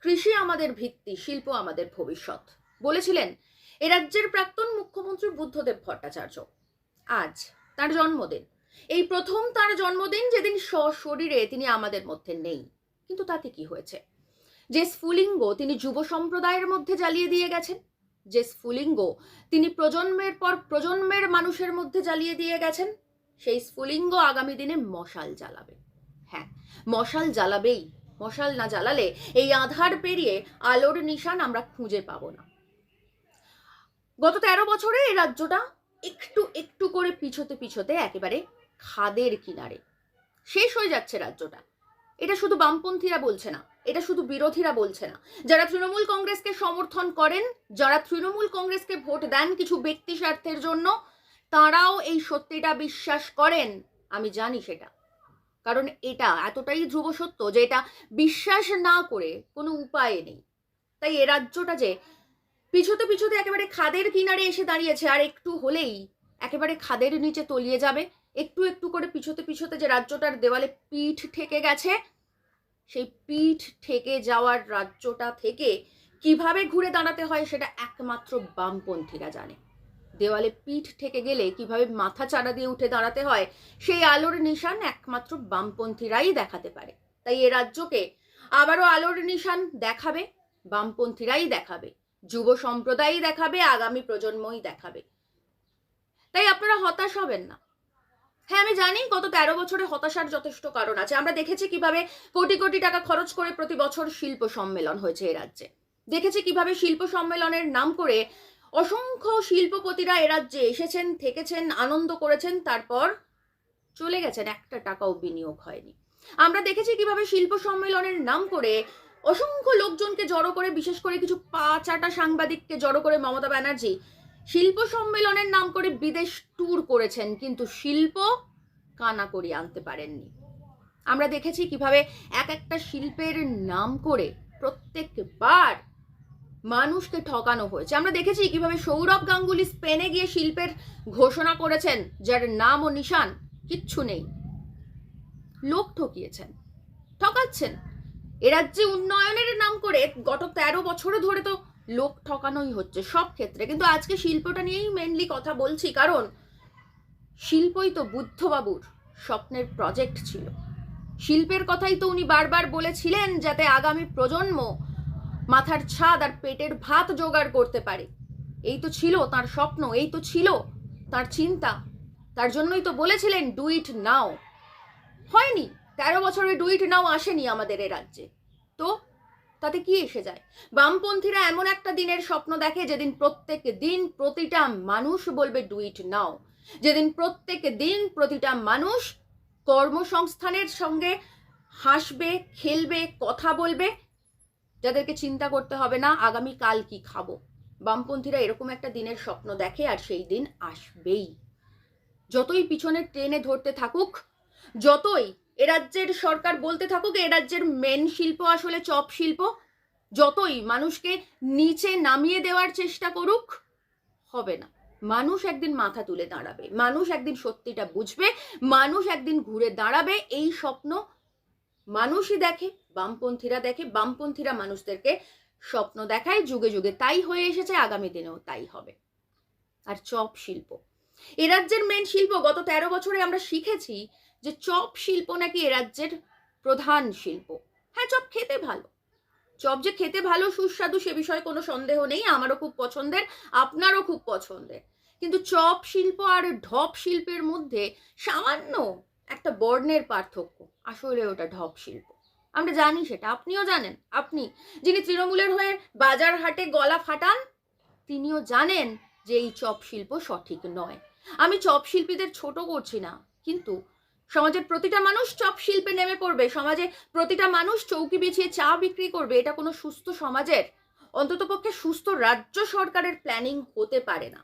কৃষি আমাদের ভিত্তি, শিল্প আমাদের ভবিষ্যৎ। বলেছিলেন, এ রাজ্যের প্রাক্তন মুখ্যমন্ত্রী বুদ্ধদেব ভট্টাচার্য। আজ তার জন্মদিন। এই প্রথম তার জন্মদিন যেদিন সশরীরে তিনি আমাদের মধ্যে নেই। কিন্তু তাতে কি হয়েছে? যে স্ফুলিঙ্গ তিনি যুব সম্প্রদায়ের মধ্যে জ্বালিয়ে দিয়ে গেছেন, যে স্ফুলিঙ্গ তিনি প্রজন্মের পর প্রজন্মের মানুষের মধ্যে জ্বালিয়ে দিয়ে গেছেন, সেই স্ফুলিঙ্গ আগামী দিনে মশাল জ্বালাবে। হ্যাঁ মশাল জ্বালাবেই। মশাল না জ্বালালে এই আধার পেরিয়ে আলোর নিশান আমরা খুঁজে পাবো না। গত তেরো বছরে এই রাজ্যটা একটু একটু করে পিছোতে পিছোতে একেবারে খাদের কিনারে। শেষ হয়ে যাচ্ছে রাজ্যটা। এটা শুধু বামপন্থীরা বলছে না, এটা শুধু বিরোধীরা বলছে না। যারা তৃণমূল কংগ্রেসকে সমর্থন করেন, যারা তৃণমূল কংগ্রেসকে ভোট দেন কিছু ব্যক্তি স্বার্থের জন্য, তারাও এই সত্যিটা বিশ্বাস করেন, আমি জানি সেটা। কারণ এটা এতটাই ধ্রুব সত্য যে এটা বিশ্বাস না করে কোনো উপায় নেই। তাই এ রাজ্যটা যে পিছুতে পিছুতে একেবারে খাদের কিনারে এসে দাঁড়িয়েছে, আর একটু হলেই একেবারে খাদের নিচে তলিয়ে যাবে। একটু একটু করে পিছোতে পিছোতে যে রাজ্যটার দেওয়ালে পিঠ ঠেকে গেছে, সেই পিঠ ঠেকে যাওয়ার রাজ্যটা থেকে কীভাবে ঘুরে দাঁড়াতে হয় সেটা একমাত্র বামপন্থীরা জানে। দেওয়ালে পিঠ ঠেকে গেলে কীভাবে মাথা চাড়া দিয়ে উঠে দাঁড়াতে হয়, সেই আলোর নিশান একমাত্র বামপন্থীরাই দেখাতে পারে। তাই এ রাজ্যকে আবারও আলোর নিশান দেখাবে, বামপন্থীরাই দেখাবে, যুব সম্প্রদায়ই দেখাবে, আগামী প্রজন্মই দেখাবে। তাই আপনারা হতাশ হবেন না। হ্যাঁ আমি জানি গত তেরো বছরে হতাশার যথেষ্ট কারণ আছে। আমরা দেখেছি কীভাবে কোটি কোটি টাকা খরচ করে প্রতি বছর শিল্প সম্মেলন হয়েছে এ রাজ্যে। দেখেছি কীভাবে শিল্প সম্মেলনের নাম করে অসংখ্য শিল্পপতিরা এরাজ্যে এসেছেন, থেকেছেন, আনন্দ করেছেন, তারপর চলে গেছেন। একটা টাকাও বিনিয়োগ হয়নি। আমরা দেখেছি কীভাবে শিল্প সম্মেলনের নাম করে অসংখ্য লোকজনকে জড়ো করে, বিশেষ করে কিছু পা চাটা সাংবাদিককে জড়ো করে মমতা ব্যানার্জি, শিল্প সম্মেলনের নাম করে বিদেশ ট্যুর করেছেন, কিন্তু শিল্প কানা করিয়ে আনতে পারেননি। আমরা দেখেছি কীভাবে এক একটা শিল্পের নাম করে প্রত্যেকবার মানুষকে ঠকানো হয়েছে। আমরা দেখেছি কীভাবে সৌরভ গাঙ্গুলি স্পেনে গিয়ে শিল্পের ঘোষণা করেছেন, যার নাম ও নিশান কিচ্ছু নেই। লোক ঠকিয়েছেন, ঠকাচ্ছেন। এ রাজ্যে উন্নয়নের নাম করে গত তেরো বছরে ধরে তো লোক ঠকানোই হচ্ছে সব ক্ষেত্রে। কিন্তু আজকে শিল্পটা নিয়েই মেনলি কথা বলছি, কারণ শিল্পই তো বুদ্ধবাবুর স্বপ্নের প্রজেক্ট ছিল। শিল্পের কথাই তো উনি বারবার বলেছিলেন, যাতে আগামী প্রজন্ম মাথার ছাদ আর পেটের ভাত জোগাড় করতে পারে। এই তো ছিল তার স্বপ্ন, এই তো ছিল তার চিন্তা। তার জন্যই তো বলেছিলেন ডু ইট নাও হয়নি, তেরো বছরে ডু ইট নাও আসেনি আমাদের এ রাজ্যে। তো তাতে কি এসে যায়? বামপন্থীরা এমন একটা দিনের স্বপ্ন দেখে যেদিন প্রত্যেক দিন প্রতিটা মানুষ বলবে ডু ইট নাও যেদিন প্রত্যেক দিন প্রতিটা মানুষ কর্মসংস্থানের সঙ্গে হাসবে, খেলবে, কথা বলবে যাদেরকে চিন্তা করতে হবে না, আগামী কাল কি খাব? বামপন্থীরা এরকম একটা দিনের স্বপ্ন দেখে আর সেই দিন আসবেই। যতই পিছনের ট্রেনে ধরতে থাকুক, যতই এ রাজ্যের সরকার বলতে থাকুক, এ রাজ্যের মেন শিল্প আসলে চপ শিল্প, যতই মানুষকে নিচে নামিয়ে দেওয়ার চেষ্টা করুক, হবে না। মানুষ একদিন মাথা তুলে দাঁড়াবে, মানুষ একদিন সত্যিটা বুঝবে, মানুষ একদিন ঘুরে দাঁড়াবে, এই স্বপ্ন মানুষই দেখে। বামপন্থীরা দেখে, বামপন্থীরা মানুষদেরকে স্বপ্ন দেখায় যুগে যুগে। তাই হয়ে এসেছে, আগামী দিনেও তাই হবে। আর চপ শিল্প। এ রাজ্যের মেন শিল্প, গত তেরো বছরে আমরা শিখেছি যে চপ শিল্প নাকি এ রাজ্যের প্রধান শিল্প। হ্যাঁ চপ খেতে ভালো। চপ যে খেতে ভালো, সুস্বাদু, সে বিষয়ে কোনো সন্দেহ নেই, আমারও খুব পছন্দের, আপনারও খুব পছন্দের। কিন্তু চপ শিল্প আর ঢপ শিল্পের মধ্যে সামান্য একটা বর্ণের পার্থক্য। আসলে ওটা ঢপ শিল্প। আমরা জানি সেটা, আপনিও জানেন। আপনি যিনি তৃণমূলের হয়ে বাজার হাটে গলা ফাটান, তিনিও জানেন যে এই চপ শিল্প সঠিক নয়। আমি চপ শিল্পীদের ছোট করছি না, কিন্তু সমাজের প্রতিটা মানুষ চপ শিল্পে নেমে পড়বে, সমাজে প্রতিটা মানুষ চৌকি বিছিয়ে চা বিক্রি করবে, এটা কোনো সুস্থ সমাজের, অন্ততপক্ষে সুস্থ রাজ্য সরকারের প্ল্যানিং হতে পারে না।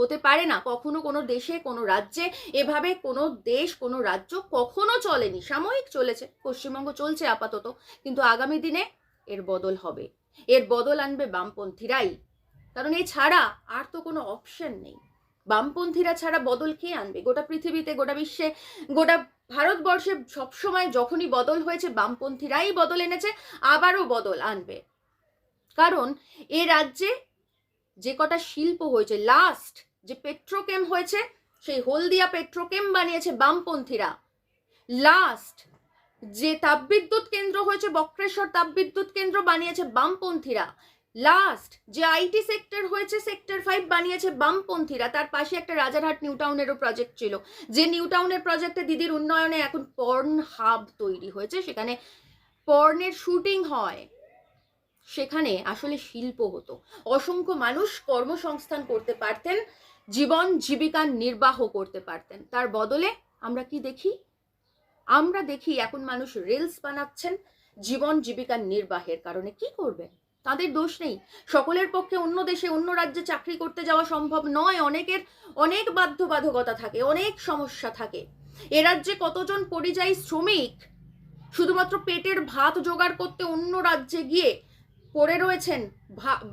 হতে পারে না। কখনো কোনো দেশে, কোনো রাজ্যে, এভাবে কোনো দেশ, কোনো রাজ্য কখনো চলেনি। সাময়িক চলেছে, পশ্চিমবঙ্গ চলছে আপাতত, কিন্তু আগামী দিনে এর বদল হবে। এর বদল আনবে বামপন্থীরাই। কারণ এছাড়া আর তো কোনো অপশন নেই। বামপন্থীরা ছাড়া বদল কে আনবে? গোটা পৃথিবীতে, গোটা বিশ্বে, গোটা ভারতবর্ষে সবসময় যখনই বদল হয়েছে, বামপন্থীরাই বদল এনেছে, আবারও বদল আনবে। কারণ এ রাজ্যে যে কটা শিল্প হয়েছে লাস্ট যে পেট্রোকেম হয়েছে, সেই হলদিয়া পেট্রোকেম বানিয়েছে বামপন্থীরা। লাস্ট যে তাপবিদ্যুৎ কেন্দ্র হয়েছে, বক্রেশ্বর তাপবিদ্যুৎ কেন্দ্র বানিয়েছে বামপন্থীরা। লাস্ট যে আইটি সেক্টর হয়েছে, সেক্টর ফাইভ বানিয়েছে বামপন্থীরা। তার পাশে একটা রাজারহাট নিউ টাউনেরও প্রজেক্ট ছিল। যে নিউ টাউনের প্রজেক্টে দিদির উন্নয়নে এখন পর্ন হাব তৈরি হয়েছে। সেখানে পর্নের শুটিং হয়। সেখানে আসলে শিল্প হতো। অসংখ্য মানুষ কর্মসংস্থান করতে পারতেন। জীবন জীবিকা নির্বাহ করতে পারতেন। তার বদলে আমরা কি দেখি? আমরা দেখি এখন মানুষ রিলস বানাচ্ছেন জীবন জীবিকার নির্বাহের কারণে। কি করবেন? তাদের দোষ নেই। সকলের পক্ষে অন্য দেশে, অন্য রাজ্যে চাকরি করতে যাওয়া সম্ভব নয়। অনেকের অনেক বাধ্যবাধকতা থাকে, অনেক সমস্যা থাকে। এ রাজ্যে কতজন পরিযায়ী শ্রমিক? শুধুমাত্র পেটের ভাত জোগাড় করতে অন্য রাজ্যে গিয়ে পড়ে রয়েছেন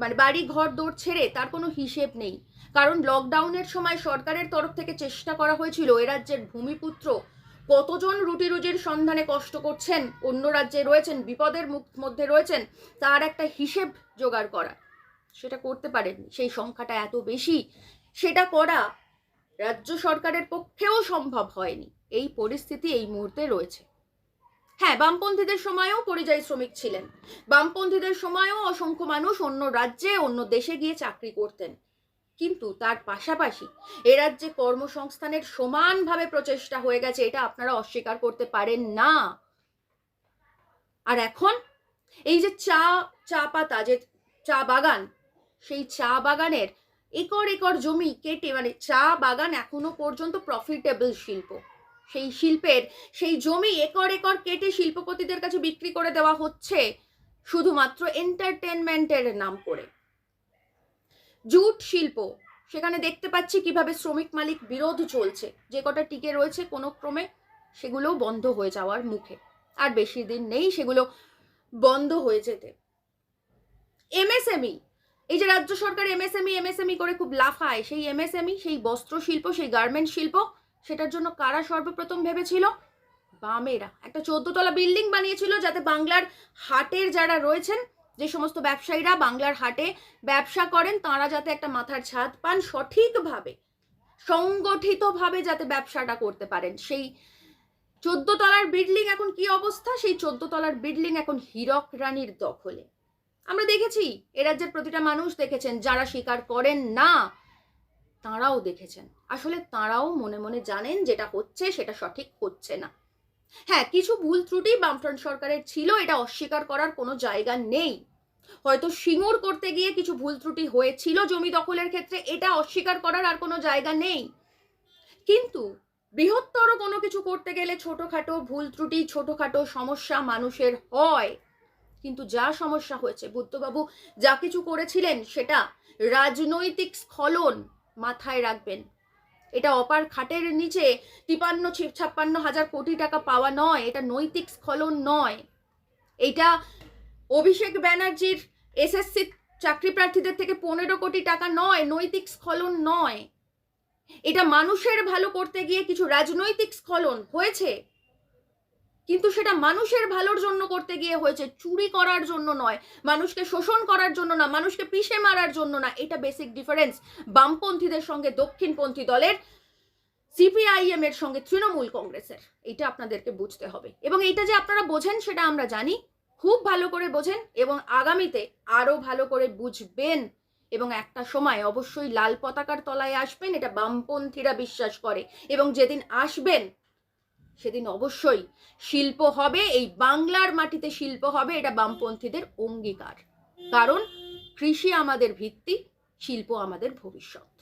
মানে বাড়ি ঘর দৌড় ছেড়ে, তার কোনো হিসেব নেই। কারণ লকডাউনের সময় সরকারের তরফ থেকে চেষ্টা করা হয়েছিল, এ রাজ্যের ভূমিপুত্র কতজন রুটি রুজির সন্ধানে কষ্ট করছেন, অন্য রাজ্যে রয়েছেন, বিপদের মধ্যে রয়েছেন, তার একটা হিসেব জোগাড় করা। সেটা করতে পারেননি, সেই সংখ্যাটা এত বেশি, সেটা করা রাজ্য সরকারের পক্ষেও সম্ভব হয়নি। এই পরিস্থিতি এই মুহূর্তে রয়েছে। হ্যাঁ বামপন্থীদের সময়ও পরিযায়ী শ্রমিক ছিলেন। বামপন্থীদের সময়ও অসংখ্য মানুষ অন্য রাজ্যে, অন্য দেশে গিয়ে চাকরি করতেন। কিন্তু তার পাশাপাশি এ রাজ্যে কর্মসংস্থানের সমানভাবে প্রচেষ্টা হয়ে গেছে, এটা আপনারা অস্বীকার করতে পারেন না। আর এখন এই যে চা চা পাতা যে চা বাগান, সেই চা বাগানের একর একর জমি কেটে মানে চা বাগান এখনও পর্যন্ত প্রফিটেবল শিল্প। সেই শিল্পের, সেই জমি একর একর কেটে শিল্পপতিদের কাছে বিক্রি করে দেওয়া হচ্ছে শুধুমাত্র এন্টারটেনমেন্টের নাম করে। জুট শিল্প। সেখানে দেখতে পাচ্ছি কীভাবে শ্রমিক মালিক বিরোধ চলছে। যে কটা টিকে রয়েছে কোনো ক্রমে সেগুলোও বন্ধ হয়ে যাওয়ার মুখে। আর বেশি দিন নেই সেগুলো বন্ধ হয়ে যেতে। এমএসএমই। এই যে রাজ্য সরকার এমএসএমই এমএসএমই করে খুব লাফায়। সেই এমএসএমই, সেই বস্ত্র শিল্প সেই গার্মেন্ট শিল্প, সেটার জন্য কারা সর্বপ্রথম ভেবেছিল? বামেরা। একটা চোদ্দতলা বিল্ডিং বানিয়েছিল যাতে বাংলার হাটের যারা রয়েছেন যে সমস্ত ব্যবসায়ীরা বাংলার হাটে ব্যবসা করেন, তারা যাতে একটা মাথার ছাদ পান সঠিকভাবে, সংগঠিতভাবে যাতে ব্যবসাটা করতে পারেন। সেই চোদ্দ তলার বিল্ডিং এখন কি অবস্থা? সেই চোদ্দ তলার বিল্ডিং এখন হীরক রানীর দখলে। আমরা দেখেছি, এ রাজ্যের প্রতিটা মানুষ দেখেছেন, যারা স্বীকার করেন না, তাঁরাও দেখেছেন। আসলে তাঁরাও মনে মনে জানেন, যেটা হচ্ছে সেটা সঠিক হচ্ছে না। হ্যাঁ কিছু ভুল ত্রুটি বামফ্রন্ট সরকারের ছিল, এটা অস্বীকার করার কোনো জায়গা নেই। হয়তো সিঙ্গুর করতে গিয়ে কিছু ভুল ত্রুটি হয়েছিল জমি দখলের ক্ষেত্রে, এটা অস্বীকার করার আর কোনো জায়গা নেই। কিন্তু বৃহত্তর কোনো কিছু করতে গেলে ছোটোখাটো ভুল ত্রুটি, ছোটোখাটো সমস্যা মানুষের হয়। কিন্তু যা সমস্যা হয়েছে, বুদ্ধবাবু যা কিছু করেছিলেন, সেটা রাজনৈতিক স্খলন মাথায় রাখবেন। এটা অপার খাটের নিচে তিপান্ন ছাপ্পান্ন হাজার কোটি টাকা পাওয়া নয়, এটা নৈতিক স্খলন নয়। এটা অভিষেক ব্যানার্জির এসএসসি চাকরি প্রার্থীদের থেকে পনেরো কোটি টাকা নয়, নৈতিক স্খলন নয়। এটা মানুষের ভালো করতে গিয়ে কিছু রাজনৈতিক স্খলন হয়েছে। কিন্তু সেটা মানুষের ভালোর জন্য করতে গিয়ে হয়েছে, চুরি করার জন্য নয়। মানুষকে শোষণ করার জন্য না, মানুষকে পিষে মারার জন্য না, এটা বেসিক ডিফারেন্স বামপন্থীদের সঙ্গে দক্ষিণপন্থী দলের সিপিআইএম এর সঙ্গে তৃণমূল কংগ্রেসের, এটা আপনাদেরকে বুঝতে হবে। এবং এটা যে আপনারা বোঝেন, সেটা আমরা জানি। খুব ভালো করে বোঝেন এবং আগামীতে আরও ভালো করে বুঝবেন। এবং একটা সময় অবশ্যই লাল পতাকার তলায় আসবেন, এটা বামপন্থীরা বিশ্বাস করে। এবং যেদিন আসবেন সেদিন অবশ্যই শিল্প হবে, এই বাংলার মাটিতে শিল্প হবে, এটা বামপন্থীদের অঙ্গীকার। কারণ কৃষি আমাদের ভিত্তি, শিল্প আমাদের ভবিষ্যৎ।